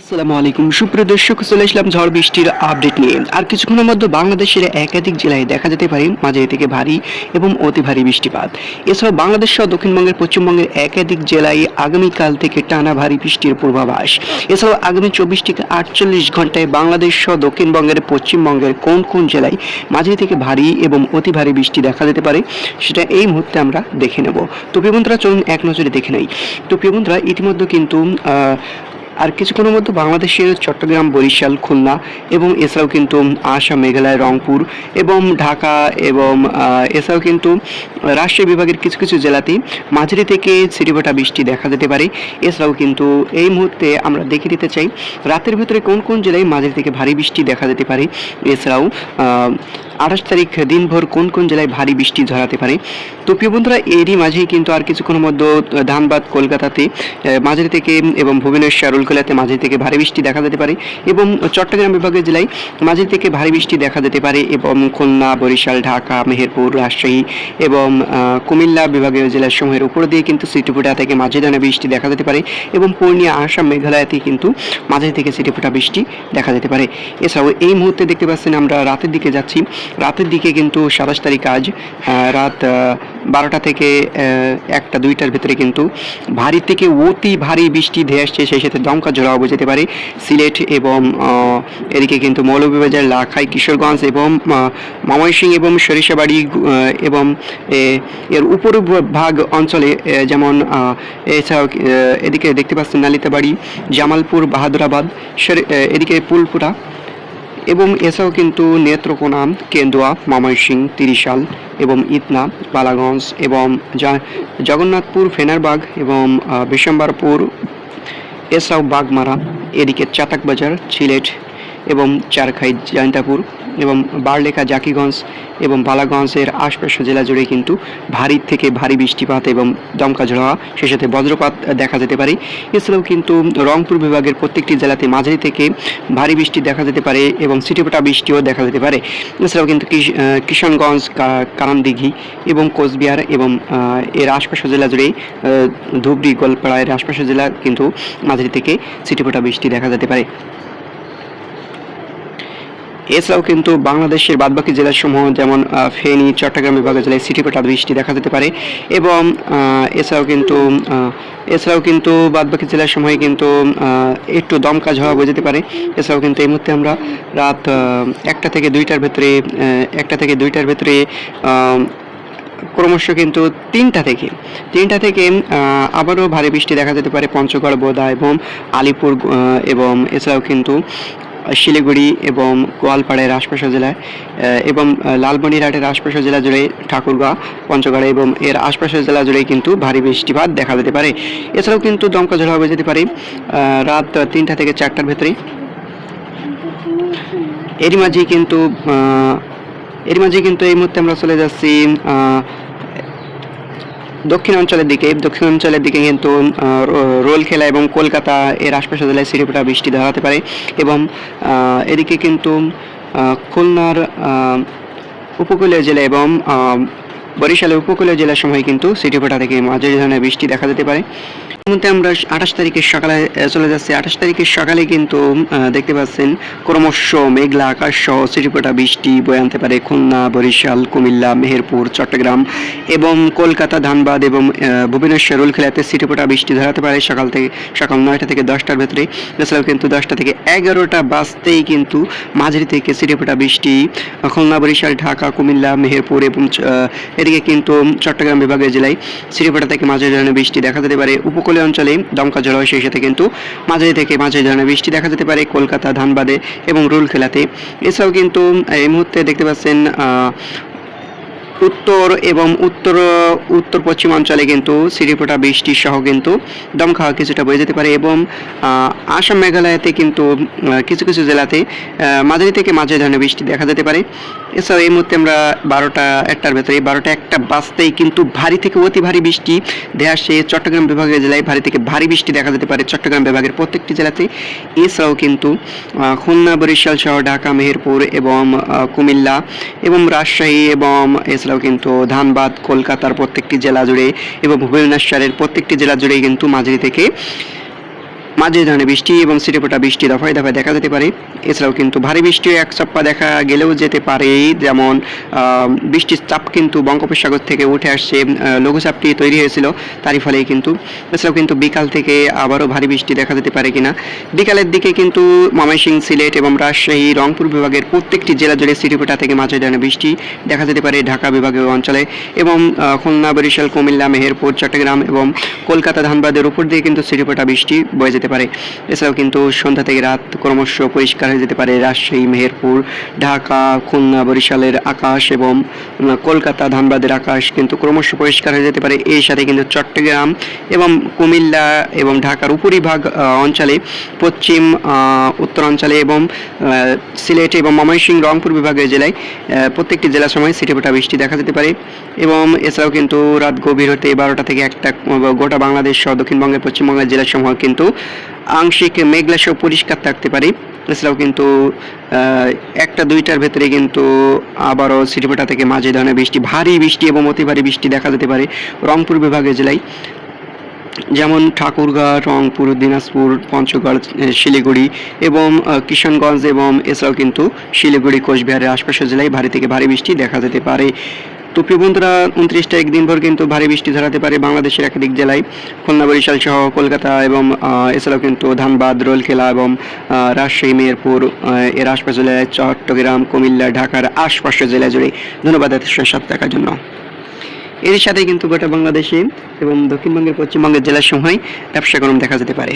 আসসালামু আলাইকুম। সুপ্রিয় দর্শক, চলে আসলাম ঝড় বৃষ্টির আপডেট নিয়ে। আর কিছুক্ষণের মধ্যে বাংলাদেশের একাধিক জেলায় দেখা যেতে পারে মাঝারি থেকে ভারী এবং অতি ভারী বৃষ্টিপাত। এছাড়াও বাংলাদেশ সহ দক্ষিণবঙ্গের, পশ্চিমবঙ্গের একাধিক জেলায় আগামীকাল থেকে টানা ভারী বৃষ্টির পূর্বাভাস। এছাড়াও আগামী চব্বিশ থেকে আটচল্লিশ ঘন্টায় বাংলাদেশ সহ দক্ষিণবঙ্গের, পশ্চিমবঙ্গের কোন কোন জেলায় মাঝারি থেকে ভারী এবং অতি ভারী বৃষ্টি দেখা যেতে পারে, সেটা এই মুহূর্তে আমরা দেখে নেব। তো প্রিয় বন্ধুরা, চলুন এক নজরে দেখে নেই। তো প্রিয় বন্ধুরা, ইতিমধ্যে কিন্তু আর কিছুক্ষণের মধ্যে বাংলাদেশের চট্টগ্রাম, বরিশাল, খুলনা এবং এছাড়াও কিন্তু আসাম, মেঘালয়, রংপুর এবং ঢাকা এবং এছাড়াও কিন্তু রাজশাহী বিভাগের কিছু কিছু জেলাতে মাঝারি থেকে ছিটিফোঁটা বৃষ্টি দেখা যেতে পারে। এছাড়াও কিন্তু এই মুহূর্তে আমরা দেখে দিতে চাই, রাতের ভেতরে কোন কোন জেলায় মাঝারি থেকে ভারী বৃষ্টি দেখা যেতে পারে? এছাড়াও আঠাশ তারিখ দিনভর কোন কোন জেলায় ভারী বৃষ্টি ঝরাতে পারে? তো প্রিয় বন্ধুরা, এরই মাঝেই কিন্তু আর কিছুক্ষণের মধ্যে ধানবাদ, কলকাতাতে মাঝারি থেকে, এবং ভুবনেশ্বর রুলকেলাতে মাঝারি থেকে ভারী বৃষ্টি দেখা যেতে পারে এবং চট্টগ্রাম বিভাগের জেলায় মাঝারি থেকে ভারী বৃষ্টি দেখা যেতে পারে এবং খুলনা, বরিশাল, ঢাকা, মেহেরপুর, রাজশাহী এবং কুমিল্লা বিভাগীয় জেলার সমূহের উপর দিয়ে কিন্তু সিটিফুটা থেকে মাঝে ধরনের বৃষ্টি দেখা যেতে পারে এবং পূর্ণিয়া, আসাম, মেঘালয়তে কিন্তু মাঝারি থেকে সিটিফুটা বৃষ্টি দেখা যেতে পারে। এছাড়াও এই মুহূর্তে দেখতে পাচ্ছেন আমরা রাতের দিকে যাচ্ছি রাতের দিকে কিন্তু সাতাশ তারিখ আজ রাত বারোটা থেকে একটা দুইটার ভিতরে কিন্তু ভারী থেকে অতি ভারী বৃষ্টি ধেয়ে আসছে সেই সাথে দমকা ঝোড়াও যেতে পারে। সিলেট এবং এদিকে কিন্তু মৌলভীবাজার লাখাই কিশোরগঞ্জ এবং আহ, ময়মনসিংহ এবং সরিষাবাড়ি এবং এর উপর ভাগ অঞ্চলে যেমন এছাড়াও এদিকে দেখতে পাচ্ছেন নালিতাবাড়ি জামালপুর বাহাদুরাবাদ এদিকে পুলপুরা এবং এছাড়াও কিন্তু নেত্রকোনা, কেন্দুয়া মাময়সিং তিরিশাল এবং ইতনা, বালাগঞ্জ এবং জগন্নাথপুর, ফেনারবাগ এবং বিশ্বম্বরপুর এছাড়াও বাগমারা, এদিকে চাতাকবাজার, সিলেট এবং চারখাই, জয়ন্তাপুর। এবং বারলেখা, জাকিগঞ্জ এবং বালাগঞ্জের আশপাশের জেলা জুড়ে কিন্তু ভারী থেকে ভারী বৃষ্টিপাত এবং দমকা ঝোড়া, সেই সাথে বজ্রপাত দেখা যেতে পারে। এছাড়াও কিন্তু রংপুর বিভাগের প্রত্যেকটি জেলাতে মাঝারি থেকে ভারী বৃষ্টি দেখা যেতে পারে এবং সিটিপোটা বৃষ্টিও দেখা যেতে পারে। এছাড়াও কিন্তু কিশ- কিশনগঞ্জ কারানদিঘি এবং কোচবিহার এবং এর আশপাশের জেলা জুড়ে ধুবড়ি গোলপাড়া এর আশপাশের জেলা কিন্তু মাঝারি থেকে সিটিপোটা বৃষ্টি দেখা যেতে পারে। এছাড়াও কিন্তু বাংলাদেশের বাদবাকি জেলাসমূহ, যেমন ফেনী, চট্টগ্রাম বিভাগের জেলায় সিটিপেটা বৃষ্টি দেখা যেতে পারে এবং এছাড়াও কিন্তু এছাড়াও কিন্তু বাদবাকি জেলার সময় কিন্তু একটু দমকা ঝড় বোঝাতে পারে। এছাড়াও কিন্তু এই মুহূর্তে আমরা রাত একটা থেকে দুইটার ভেতরে একটা থেকে দুইটার ভেতরে ক্রমশ কিন্তু তিনটা থেকে তিনটা থেকে আবারও ভারী বৃষ্টি দেখা যেতে পারে পঞ্চগড়, বোদা এবং আলিপুর এবং এছাড়াও কিন্তু শিলিগুড়ি এবং গোয়ালপাড়ার আশপাশের জেলায় এবং লালমনিরহাটের আশপাশের জেলা জুড়ে ঠাকুরগাঁ, পঞ্চগড় এবং এর আশপাশের জেলা জুড়ে কিন্তু ভারী বৃষ্টিপাত দেখা যেতে পারে। এছাড়াও কিন্তু দমকা ঝড় হবে যেতে পারে রাত তিনটা থেকে চারটার ভেতরে এরই মাঝে কিন্তু এর মাঝে কিন্তু এই মুহূর্তে আমরা চলে যাচ্ছি দক্ষিণ অঞ্চলের দিকে দক্ষিণ অঞ্চলের দিকে কিন্তু রোল খেলা এবং কলকাতা এর আশপাশে জেলায় সিরিপোটা বৃষ্টি ধরাতে পারে এবং এদিকে কিন্তু খুলনার উপকূলীয় জেলা এবং বরিশালের উপকূলীয় জেলার সময় কিন্তু সিটিপোটা থেকে মাঝারি ধরনের বৃষ্টি দেখা যেতে পারে। মধ্যে আমরা আঠাশ তারিখের সকালে চলে যাচ্ছি। আঠাশ তারিখের সকালে কিন্তু দেখতে পাচ্ছেন, ক্রমশ মেঘলা আকাশ সহ সিটিপোটা বৃষ্টি বয়ে আনতে পারে খুলনা, বরিশাল, কুমিল্লা, মেহেরপুর, চট্টগ্রাম এবং কলকাতা, ধানবাদ এবং ভুবনেশ্বর রুলখেলাতে সিটিপোটা বৃষ্টি ধরাতে পারে সকাল থেকে, সকাল নয়টা থেকে দশটার ভেতরে। এছাড়াও কিন্তু দশটা থেকে এগারোটা বাজতেই কিন্তু মাঝারি থেকে সিটিপোটা বৃষ্টি। খুলনা, বরিশাল, ঢাকা, কুমিল্লা, মেহেরপুর এবং এদিকে কিন্তু চট্টগ্রাম বিভাগের জেলায় সিটিপোটা থেকে মাঝারি ধরনের বৃষ্টি দেখা যেতে পারে। উপকূলীয় অঞ্চলে দমকা হয় সেই সাথে কিন্তু মাঝারি থেকে মাঝারি ধরনের বৃষ্টি দেখা যেতে পারে, কলকাতা, ধানবাদে এবং রুল খেলাতে এছাড়াও কিন্তু এই মুহূর্তে দেখতে পাচ্ছেন উত্তর এবং উত্তর উত্তর পশ্চিম অঞ্চলে কিন্তু সিরিপোটা বৃষ্টি সহ কিন্তু দমকা কিছুটা বয়ে যেতে পারে এবং আসাম মেঘালয়তে কিন্তু কিছু কিছু জেলাতে মাঝারি থেকে মাঝারি ধরনের বৃষ্টি দেখা যেতে পারে। এছাড়াও এই মুহূর্তে আমরা বারোটা, একটার ভেতরে বারোটা একটা বাজতেই কিন্তু ভারী থেকে অতি ভারী বৃষ্টি আসছে চট্টগ্রাম বিভাগের জেলায় ভারী থেকে ভারী বৃষ্টি দেখা যেতে পারে চট্টগ্রাম বিভাগের প্রত্যেকটি জেলাতে। এছাড়াও কিন্তু খুলনা, বরিশাল সহ ঢাকা, মেহেরপুর এবং কুমিল্লা এবং রাজশাহী এবং এছাড়াও কিন্তু ধানবাদ, কলকাতার প্রত্যেকটি জেলা জুড়ে এবং ভুবনেশ্বরের প্রত্যেকটি জেলা জুড়েই কিন্তু মাঝারি থেকে মাঝে ধরনের বৃষ্টি এবং ছিটেফোঁটা বৃষ্টি দফায় দফায় দেখা যেতে পারে। এছাড়াও কিন্তু ভারী বৃষ্টি এক সপ্তাহ দেখা গেলেও যেতে পারে। যেমন বৃষ্টির চাপ কিন্তু বঙ্গোপসাগর থেকে উঠে আসছে। লঘুচাপটি তৈরি হয়েছিল, তারই ফলেই কিন্তু। এছাড়াও কিন্তু বিকাল থেকে আবারও ভারী বৃষ্টি দেখা যেতে পারে কিনা। বিকালের দিকে কিন্তু ময়মনসিংহ, সিলেট এবং রাজশাহী, রংপুর বিভাগের প্রত্যেকটি জেলা জুড়ে ছিটেফোঁটা থেকে মাঝে ধরনের বৃষ্টি দেখা যেতে পারে ঢাকা বিভাগীয় অঞ্চলে। এবং খুলনা, বরিশাল, কুমিল্লা, মেহেরপুর, চট্টগ্রাম এবং কলকাতা, ধানবাদের উপর দিয়ে কিন্তু ছিটেফোঁটা বৃষ্টি বয়ে যেতে পারে। এছাড়াও কিন্তু সন্ধ্যা থেকে রাত ক্রমশ পরিষ্কার হয়ে যেতে পারে রাজশাহী, মেহেরপুর, ঢাকা, খুলনা, বরিশালের আকাশ এবং কলকাতা, ধানবাদের আকাশ কিন্তু ক্রমশ পরিষ্কার হয়ে যেতে পারে। এর সাথে কিন্তু চট্টগ্রাম এবং কুমিল্লা এবং ঢাকার উপরিভাগ অঞ্চলে, পশ্চিম উত্তরাঞ্চলে এবং সিলেট এবং ময়মনসিংহ, রংপুর বিভাগের জেলায় প্রত্যেকটি জেলার সময় ছিটেফোঁটা বৃষ্টি দেখা যেতে পারে এবং এছাড়াও কিন্তু রাত গভীর হতে বারোটা থেকে একটা গোটা বাংলাদেশ সহ দক্ষিণবঙ্গের পশ্চিমবঙ্গের জেলাসমূহ কিন্তু আংশিক মেঘলা সহ পরিষ্কার থাকতে পারে। এছাড়াও কিন্তু একটা দুইটার ভেতরে কিন্তু আবারও ছিটেফোঁটা থেকে মাঝে ধরনের বৃষ্টি, ভারী বৃষ্টি এবং অতি ভারী বৃষ্টি দেখা যেতে পারে রংপুর বিভাগের জেলায়। যেমন ঠাকুরগাঁ, রংপুর, দিনাজপুর, পঞ্চগড় শিলিগুড়ি এবং কিশনগঞ্জ এবং এছাড়াও কিন্তু শিলিগুড়ি, কোচবিহারের আশপাশের জেলায় ভারী থেকে ভারী বৃষ্টি দেখা যেতে পারে। তো প্রিয় বন্ধুরা উনত্রিশ তারিখ দিনভর কিন্তু ভারী বৃষ্টি ধরাতে পারে বাংলাদেশের একাধিক জেলায়। খুলনা, বরিশাল সহ কলকাতা এবং এছাড়াও কিন্তু ধানবাদ রোলকেলা এবং রাজশাহী, মেহেরপুর এর আশপাশের জেলায় চট্টগ্রাম, কুমিল্লা, ঢাকার আশপাশের জেলা জুড়ে ধন্যবাদ এত সাথে থাকার জন্য। এর সাথে কিন্তু গোটা বাংলাদেশে এবং দক্ষিণবঙ্গের পশ্চিমবঙ্গের জেলাসমূহে ব্যবসা গরম দেখা যেতে পারে।